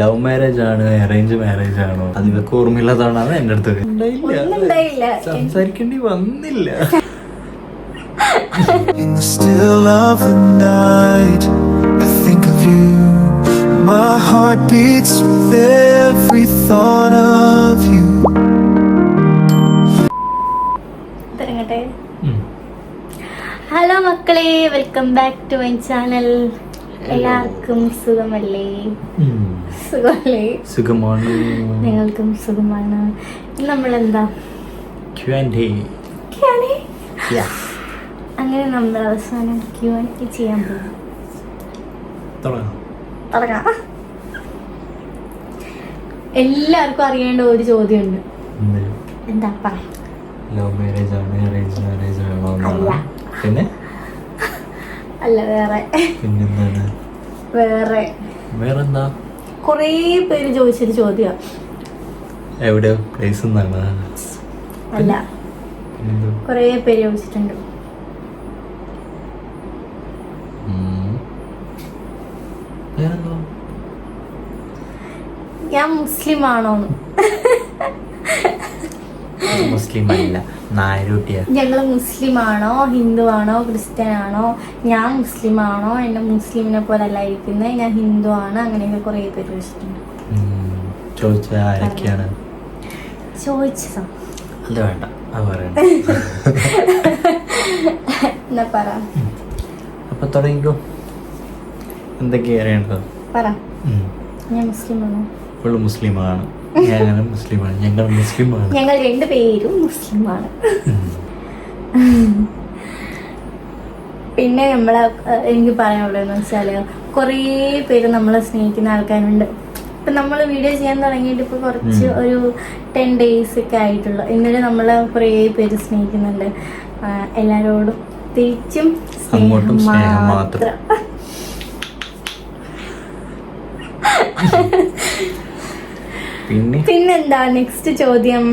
Love marriage ആണ് arrange marriage ആണോ അത് ഇവർക്ക് ഓർമ്മയില്ലാത്തതാണ് എന്റെ അടുത്ത് ഉണ്ടായില്ല. സംസാരിക്കേണ്ടി വന്നില്ല In the still of the night, I think of you. My heart beats with every thought of you. Hello മക്കളെ welcome back to my channel എല്ലാവർക്കും സുഖമല്ലേ. സുഖമല്ലേ? സുഖമാണ്. നിങ്ങൾക്കും സുഖമാണ്. നമ്മളെന്താ. അങ്ങനെ നമ്മൾ അവസാനം ക്യൂ എൻ ചെയ്യാൻ പോകും എല്ലാവർക്കും അറിയേണ്ട ഒരു ചോദ്യമുണ്ട്. എന്താ? പറ? ലവ് മാരേജ് ആണ് അറേഞ്ച് മാരേജ് ആണോ. പിന്നെ? അല്ല വേറെ. പിന്നെന്താണ്? വേറെ. വേറെന്താ? കുറേ പേര് ചോദിച്ചൊരു ചോദ്യം. എവിടെ പ്ലേസ് അല്ല? കുറേ പേര് ചോദിച്ചിട്ടുണ്ട്. ഞാൻ മുസ്ലിം ആണോന്ന്. മുസ്ലിം അല്ല നായരൂട്ടിയാ. ഞങ്ങൾ മുസ്ലിം ആണോ ഹിന്ദു ആണോ ക്രിസ്ത്യൻ ആണോ ഞാൻ മുസ്ലിം ആണോ എന്നെ മുസ്ലിമിനെ പോലെ അല്ല ഇരിക്കുന്നത് ഞാൻ ഹിന്ദു ആണ് അങ്ങനെയൊക്കെ കുറേ പേര് ചോദിച്ചിട്ടുണ്ട് ആരൊക്കെയാണ്? ചോദിച്ചതോ. അത് വേണ്ട. അത് പറയണ്ട. എന്നാ പറ. അപ്പൊ തുടങ്ങിക്കോ. എന്തൊക്കെയാ പറ. ഞാൻ മുസ്ലിം ആണ് മുസ്ലിമാണ്. ഞാനും മുസ്ലിമാണ്. ഞങ്ങൾ മുസ്ലിമാണ്. ഞങ്ങൾ രണ്ട് പേരും മുസ്ലിമാണ്. പിന്നെ നമ്മളെ എനിക്ക് പറയാനുള്ളതെന്ന് വെച്ചാൽ കുറേ പേര് നമ്മളെ സ്നേഹിക്കുന്ന ആൾക്കാരുണ്ട്. ഇപ്പം നമ്മൾ വീഡിയോ ചെയ്യാൻ തുടങ്ങിയിട്ട് ഇപ്പൊ കുറച്ച് ഒരു ടെൻ ഡേയ്സ് ഒക്കെ ആയിട്ടുള്ളൂ. ഇന്നലെ നമ്മളെ കുറേ പേര് സ്നേഹിക്കുന്നുണ്ട്. എല്ലാരോടും എല്ലാവരോടും തിരിച്ചും സ്നേഹം മാത്രം. പിന്നെ? പിന്നെന്താ നെക്സ്റ്റ് ചോദ്യം.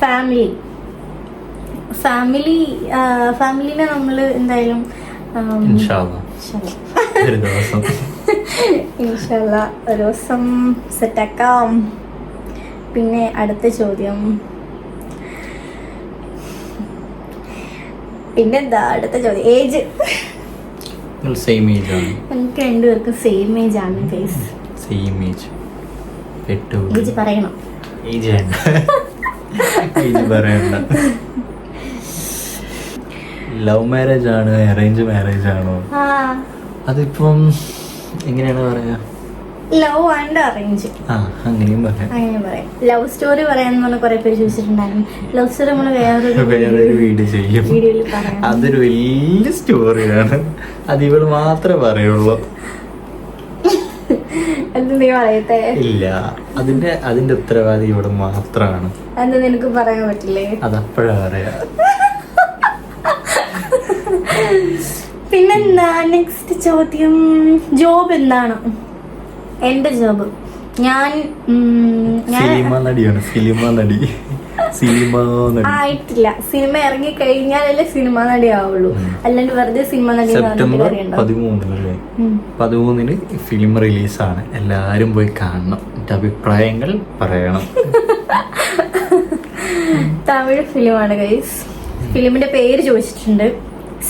ഫാമിലി ഫാമിലി ഫാമിലിനെ നമ്മൾ എന്തായാലും. ഇൻഷാല്ലാ. ഒരു ദിവസം. സെറ്റാക്കാം പിന്നെ അടുത്ത ചോദ്യം. പിന്നെന്താ അടുത്ത ചോദ്യം? ഏജ് സെയിം ഏജ് ആണ്. നമുക്ക് രണ്ടുപേർക്കും സെയിം ഏജ് ആണ് ഫേസ് സെയിം ഏജ് പറയണം. ലവ് മാരേജ് ആണ് അറേഞ്ച് മാരേജ് ആണോ? അതിപ്പം എങ്ങനെയാണ് പറയാ? ലവ് ആൻഡ് അറേഞ്ച് അങ്ങനെയും പറയാം. ലവ് സ്റ്റോറി പറയാന്ന് പറഞ്ഞ കുറെ പേര് ചോദിച്ചിട്ടുണ്ടായിരുന്നു. ലവ് സ്റ്റോറി നമ്മൾ വേറൊരു വേറൊരു വീഡിയോ ചെയ്യും. അതൊരു വലിയ സ്റ്റോറിയാണ് അത് ഇവൾ മാത്രമേ പറയുള്ളൂ. ഇല്ല. അതിന്റെ അതിന്റെ ഉത്തരവാദി ഇവിടെ മാത്രമാണ് എന്ത് നിനക്ക് പറയാൻ പറ്റില്ലേ? അതപ്പോഴാ പറയാ. പിന്നെന്താ? നെക്സ്റ്റ് ചോദ്യം. ജോബ് എന്താണ്? എന്റെ ജോബ് ഞാൻ ഞാൻ സിനിമ നടിയാണ് സിനിമ നടി. സിനിമ ആയിട്ടില്ല. സിനിമ ഇറങ്ങി കഴിഞ്ഞാലല്ലേ സിനിമ നടി ആവുള്ളൂ. അല്ലാണ്ട് വെറുതെ സിനിമ നടി സെപ്റ്റംബർ ഉം. പതിമൂന്നിന് ഫിലിം റിലീസാണ്. എല്ലാരും പോയി കാണണം. എന്റെ അഭിപ്രായങ്ങൾ പറയണം. തമിഴ് ഫിലിമാണ് ഗൈസ്. ഫിലിമിന്റെ പേര് ചോദിച്ചിട്ടുണ്ട്.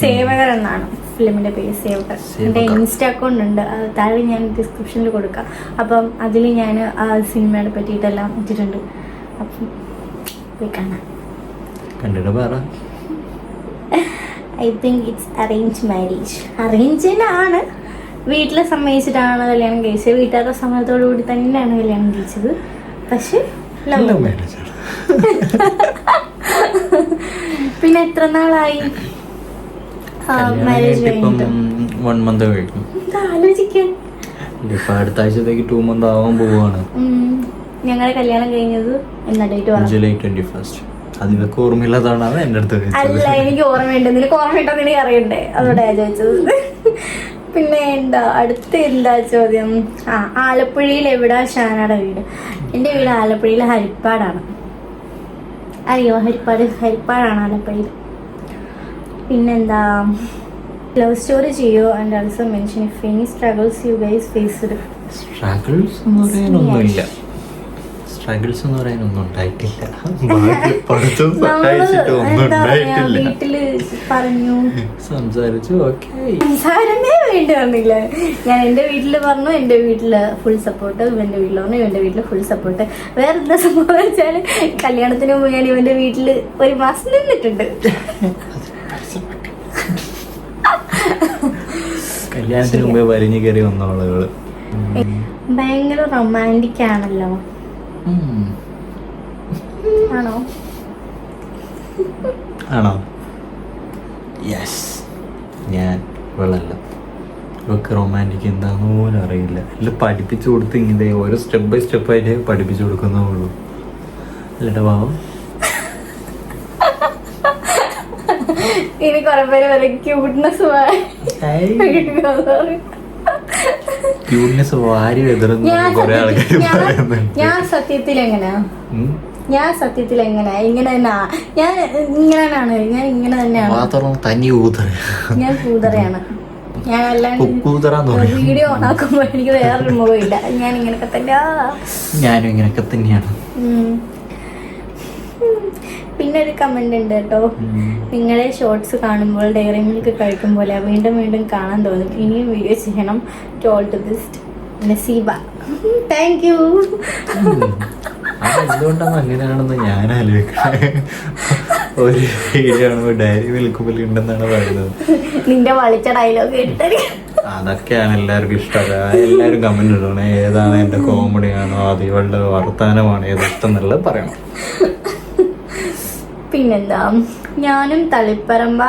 സേവകർ എന്നാണ് ഫിലിമിന്റെ പേര് സേവകർ. എന്റെ. ഇൻസ്റ്റ അക്കൗണ്ട് ഉണ്ട്. താഴെ ഞാൻ ഡിസ്ക്രിപ്ഷനിൽ കൊടുക്കാം. അപ്പം അതിൽ ഞാൻ ആ സിനിമയെ പറ്റിയിട്ടെല്ലാം ഇട്ടിട്ടുണ്ട്. അപ്പം പോയി കാണാം കണ്ടിട്ട് പറ. I think it's arrange marriage arrange ആണ്. വീട്ടിൽ സമ്മതിച്ചിട്ടാണ് കല്യാണം കഴിച്ചത്. വീട്ടുകാരുടെ സമ്മതത്തോടു കൂടി തന്നെയാണ് കല്യാണം കഴിച്ചത്. പക്ഷെ ലവ് പിന്നെ എത്ര നാളായി? മാരേജ് വൺ മന്ത് കഴിഞ്ഞു. ആലോചിക്കാൻ? ഇപ്പൊ അടുത്ത ആഴ്ചത്തേക്ക് ടു മന്ത് ആവാൻ പോവാണ്. ഞങ്ങളുടെ കല്യാണം കഴിഞ്ഞത് എന്നാ ഡേറ്റ് ജൂലൈ ട്വന്റി ഫസ്റ്റ് അതിനൊക്കെ ഓർമ്മയില്ലാത്തതാണ് എന്റെ അടുത്ത് അല്ല. എനിക്ക് ഓർമ്മയുണ്ട്. നിനക്ക് ഓർമ്മയുണ്ടോ നിനക്ക് അറിയണ്ടേ? അതോടെ ചോദിച്ചത്. പിന്നെ എന്താ? അടുത്ത എന്താ ചോദ്യം? ആ ആലപ്പുഴയിൽ എവിടാ ഷാനയുടെ വീട്? എന്റെ വീട് ആലപ്പുഴയിൽ ഹരിപ്പാടാണ്. അറിയോ? ഹരിപ്പാട് ഹരിപ്പാടാണ് ആലപ്പുഴയിൽ. പിന്നെന്താ? ലവ് സ്റ്റോറി ചെയ്യോ? And also mention if any struggles you guys face struggles പറയാനൊന്നുമില്ല. സ്ട്രഗിൾസ് എന്ന് പറയാനൊന്നും ഉണ്ടായിട്ടില്ല. ബാക്കി പഠിത്തം സഹായിച്ചിട്ട് ഒന്നും ഉണ്ടായിട്ടില്ല. വീട്ടിൽ പറഞ്ഞു. സംസാരിച്ചു ഓക്കെ സംസാരമേ വേണ്ടി വന്നില്ല. ഞാൻ എന്റെ വീട്ടിൽ പറഞ്ഞു എന്റെ വീട്ടിൽ ഫുൾ സപ്പോർട്ട് ഇവന്റെ വീട്ടിൽ പറഞ്ഞു ഇവന്റെ വീട്ടിൽ ഫുൾ സപ്പോർട്ട് വേറെ എന്താ സംഭവം വെച്ചാൽ കല്യാണത്തിന് മുമ്പ് ഞാൻ ഇവന്റെ വീട്ടിൽ ഒരു മാസം നിന്നിട്ടുണ്ട്. കല്യാണത്തിന് മുമ്പേ വലിഞ്ഞു കയറി വന്ന ആളുകൾ. ഭയങ്കര റൊമാന്റിക് ആണല്ലോ. ആണോ? ആണോ? യെസ് ഞാൻ വെള്ളല്ല. ഇവക്ക് റൊമാന്റിക് എന്താന്ന് പോലും അറിയില്ല. എല്ലാം പഠിപ്പിച്ചു കൊടുത്ത് ഇങ്ങനെ ഓരോ സ്റ്റെപ്പ് ബൈ സ്റ്റെപ്പ് ആയിട്ട് പഠിപ്പിച്ചു കൊടുക്കുന്നേ ഉള്ളൂ. അല്ലട്ടാ പാവം. ഇനി കുറെ പേര് വരെ ക്യൂട്ട്നെസ് ക്യൂട്ട്നെസ് വാരി എതിർന്ന് കുറെ ആൾക്കാർ സത്യത്തിൽ- ഞാൻ- പറയുന്നുണ്ട്. ഞാൻ സത്യത്തിൽ എങ്ങനെയാ ഞാൻ സത്യത്തിൽ എങ്ങനെയാ ഇങ്ങനെ തന്നെ ഞാൻ ഇങ്ങനെ തന്നെയാണ്. ഞാൻ ഇങ്ങനെ തന്നെയാണ്. മാത്രം തനി ഊതറ ഞാൻ കൂതറയാണ് ഞാൻ അല്ലാണ്ട് വീഡിയോ ഓൺ ആക്കുമ്പോൾ എനിക്ക് വേറൊരു മുഖമില്ല. ഞാൻ ഇങ്ങനൊക്കെ തന്നെ ഞാനും ഇങ്ങനെയൊക്കെ തന്നെയാണ്. പിന്നെ ഒരു കമന്റ് ഉണ്ട് കേട്ടോ. നിങ്ങളെ ഷോർട്സ് കാണുമ്പോൾ ഡയറി മിൽക്ക് കഴിക്കും പോലെ വീണ്ടും വീണ്ടും കാണാൻ തോന്നും. ഇനിയും വീഡിയോ ചെയ്യണം. ടോൾ ടു ദിസ്റ്റ് നസീബ. താങ്ക് യു എന്തുകൊണ്ടാണ് അങ്ങനെയാണെന്ന് ഞാൻ ഒരു വീഡിയോ ഡയറി ഉണ്ടെന്നാണ് പറയുന്നത്. നിന്റെ വളിച്ച ഡയലോഗ് അതൊക്കെയാണ് എല്ലാവർക്കും ഇഷ്ടം. എല്ലാവരും കമന്റ് ഇടണേ. ഏതാണ് എന്റെ കോമഡിയാണോ അതിവളുടെ വർത്തമാനമാണോ ഏതൊക്കെ വർത്തമാനമാണ് ഏത് ഇഷ്ടം എന്നുള്ളത് പറയണം. പിന്നെന്താ? ഞാനും തളിപ്പറമ്പ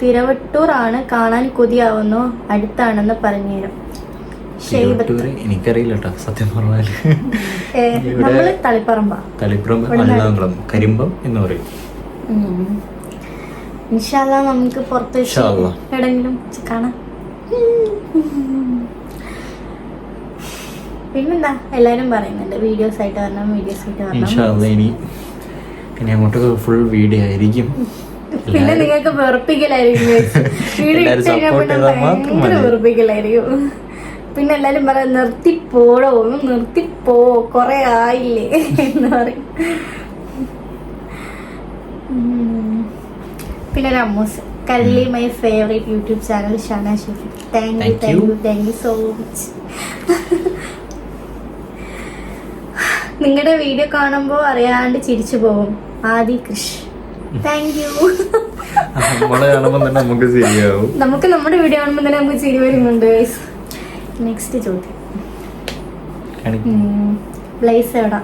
തിരവട്ടൂർ ആണ് കാണാൻ കൊതിയാവുന്നു. അടുത്താണെന്ന് പറഞ്ഞു തരും തിരുവട്ടൂര് എനിക്കറിയില്ല കേട്ടോ സത്യം പറഞ്ഞാൽ. നമ്മൾ തളിപ്പറമ്പ. തളിപ്പുറം ഇവിടെ കരിമ്പം എന്ന് പറയും. ഇൻഷാല്ല നമുക്ക് പുറത്ത്. എവിടെങ്കിലും കാണാം. പിന്നെന്താ? എല്ലാരും പറയുന്നുണ്ട് വീഡിയോസ് ആയിട്ട് വരണം വീഡിയോസ് ആയിട്ട് വരണം. ഇനി അങ്ങോട്ട് ഫുൾ വീഡിയോ ആയിരിക്കും. പിന്നെ നിങ്ങൾക്ക് വെറുപ്പിക്കലായിരിക്കും പിന്നെ എല്ലാരും പറയാം നിർത്തിപ്പോടോ ഒന്ന് നിർത്തിപ്പോ കൊറേ ആയില്ലേ എന്ന് പറയും. പിന്നെ ഒരു അമ്മൂസ് കല്ലി my favourite YouTube channel Shana Shefi. Thank you thank you thank you so much നിങ്ങളുടെ വീഡിയോ കാണുമ്പോൾ അറിയാണ്ട് ചിരിച്ചു പോകും. ആദി കൃഷ്. താങ്ക് യു നമ്മളെ കാണുമ്പോൾ തന്നെ നമുക്ക് ശരിയാവും. നമുക്ക് നമ്മുടെ വീഡിയോ കാണുമ്പോൾ തന്നെ നമുക്ക് ചിരി വരുന്നുണ്ട് നെക്സ്റ്റ് ചോദ്യം. പ്ലേസ് എവിടാ?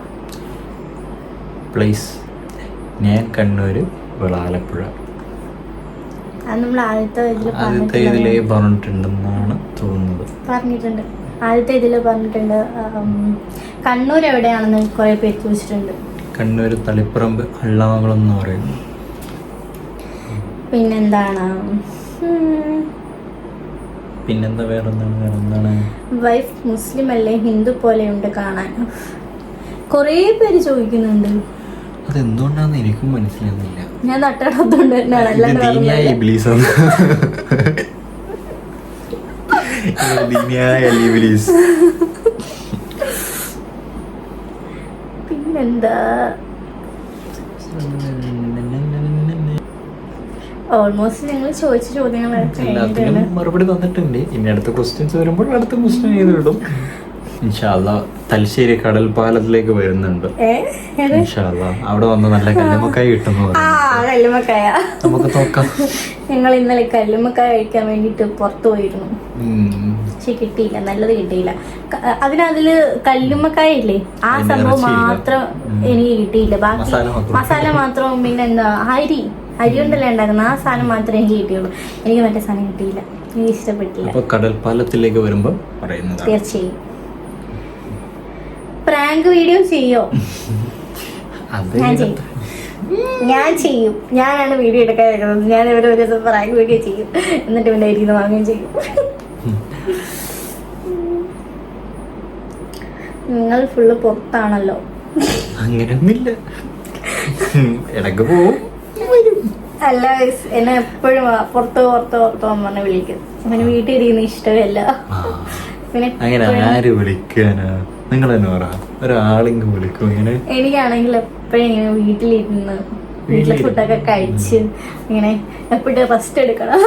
പ്ലേസ് ഞാൻ കണ്ണൂര് വിളാലപ്പുഴ. നമ്മൾ ആദ്യത്തെ ആദ്യത്തെ ഇതിലേ പറഞ്ഞിട്ടുണ്ടെന്നാണ് തോന്നുന്നത്. പറഞ്ഞിട്ടുണ്ട്. ആദ്യത്തെ ഇതിൽ പറഞ്ഞിട്ടുണ്ട് കണ്ണൂർ എവിടെയാണെന്ന് കുറെ പേര് ചോദിച്ചിട്ടുണ്ട്. കണ്ണൂര് തളിപ്പറമ്പ് അള്ളാമംകുളം എന്ന് പറയുന്നു. പിന്നെന്താണ്? പിന്നെന്താ വേറെ എന്താണ് വേറെ എന്താണ് വൈഫ് മുസ്ലിം അല്ലേ? ഹിന്ദു പോലെയുണ്ട് കാണാൻ. കുറേ പേര് ചോദിക്കുന്നുണ്ട്. അതെന്തുകൊണ്ടാന്ന് എനിക്കും മനസ്സിലാകുന്നില്ല ഞാൻ തട്ടടത്തോണ്ട് തന്നെയാണ്. അല്ലാണ്ട്. ഇബ്ലീസാണ് ദീനിയായ ഇബ്ലീസ്. ഓൾമോസ്റ്റ് ഞങ്ങൾ ചോദിച്ച ചോദ്യങ്ങൾ മറുപടി തന്നിട്ടുണ്ട്. ഇനി അടുത്ത ക്വസ്റ്റ്യൻസ് വരുമ്പോൾ അടുത്ത ക്വസ്റ്റ്യൻ ചെയ്തിടും ഇൻഷാല്ല തലശ്ശേരി കടൽ പാലത്തിലേക്ക് വരുന്നുണ്ട്? ഇൻഷാല്ല അവിടെ വന്ന് നല്ല കല്ലുമക്കായി കിട്ടുന്നു കല്ലുമ്മക്കായ നമുക്ക് നോക്കാം. ഞങ്ങൾ ഇന്നലെ കല്ലുമ്മക്കായ കഴിക്കാൻ വേണ്ടിട്ട് പുറത്തു പോയിരുന്നു. പക്ഷെ കിട്ടിയില്ല. നല്ലത് കിട്ടിയില്ല. അതിനതിൽ കല്ലുമ്മക്കായ ഇല്ലേ? ആ സംഭവം മാത്രം എനിക്ക് കിട്ടിയില്ല. ബാക്കി മസാല മാത്രം. പിന്നെ എന്താ അരി. അരി കൊണ്ടല്ലേ ഉണ്ടാക്കുന്ന? ആ സാധനം മാത്രമേ എനിക്ക് കിട്ടിയുള്ളൂ. എനിക്ക് മറ്റേ സാധനം കിട്ടിയില്ല. എനിക്ക് ഇഷ്ടപ്പെട്ടില്ല. കടൽപാലത്തിലേക്ക് കടൽ പാലത്തിലേക്ക് വരുമ്പോ പറയുന്നതാണ്. തീർച്ചയായും. പ്രാങ്ക് വീഡിയോ ചെയ്യോ? ഞാൻ ചെയ്യും. ഞാൻ ചെയ്യും. ഞാനാണ് വീഡിയോ എടുക്കാൻ വരുന്നത് ഞാൻ ഇവരെ ഒരു ദിവസം പ്രാങ്ക് വീഡിയോ ചെയ്യും. എന്നിട്ട് പിന്നെ ഇരിക്കുന്ന വാങ്ങുകയും ചെയ്യും. നിങ്ങൾ ഫുള്ള് പുറത്താണല്ലോ അങ്ങനെയൊന്നുമില്ല ഇടയ്ക്ക് പോവും. അല്ല എന്നെ എപ്പോഴും പുറത്ത് പുറത്ത് പുറത്ത് പറഞ്ഞ വിളിക്കും. അവന് വീട്ടിൽ ഇരിക്കുന്ന ഇഷ്ടമല്ല. പിന്നെ അങ്ങനെ എപ്പഴും- ആര് വിളിക്കാനാ? നിങ്ങൾ തന്നെ പറ. ഒരാളിങ്ങ് വിളിക്കും ഇങ്ങനെ. എനിക്കാണെങ്കിൽ എപ്പോഴും ഇങ്ങനെ വീട്ടിലിരുന്ന് വീട്ടിലെ. ഫുഡൊക്കെ കഴിച്ച് ഇങ്ങനെ എപ്പോഴും റെസ്റ്റ് എടുക്കണം.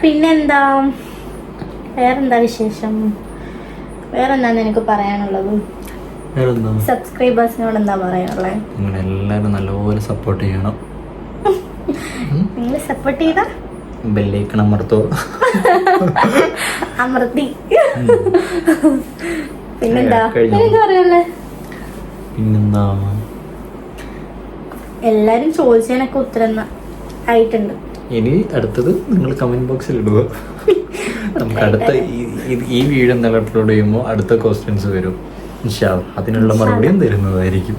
പിന്നെന്താ? വേറെന്താ വിശേഷം? വേറെന്താന്ന് എനിക്ക് പറയാനുള്ളത്? വേറെന്താ? സബ്സ്ക്രൈബേഴ്സിനോട് എന്താ പറയാനുള്ളത് നിങ്ങൾ എല്ലാവരും നല്ലപോലെ സപ്പോർട്ട് ചെയ്യണം. നിങ്ങൾ സപ്പോർട്ട് ചെയ്ത? ബെല്ലേക്കൺ അമർത്തോ. അമൃതി പിന്നെന്താ? കഴിഞ്ഞോ? എനിക്ക് പറയാനുള്ളത് പിന്നെന്താ? എല്ലാരും ചോദിച്ചതിനൊക്കെ ഉത്തരം ആയിട്ടുണ്ട്. ഇനി അടുത്തത് നിങ്ങൾ കമന്റ് ബോക്സിൽ ഇടുക. നമുക്ക് അടുത്ത ഈ- വീഡിയോ എന്തായാലും അപ്ലോഡ് ചെയ്യുമ്പോൾ അടുത്ത ക്വസ്റ്റ്യൻസ് വരും. അതിനുള്ള മറുപടിയും തരുന്നതായിരിക്കും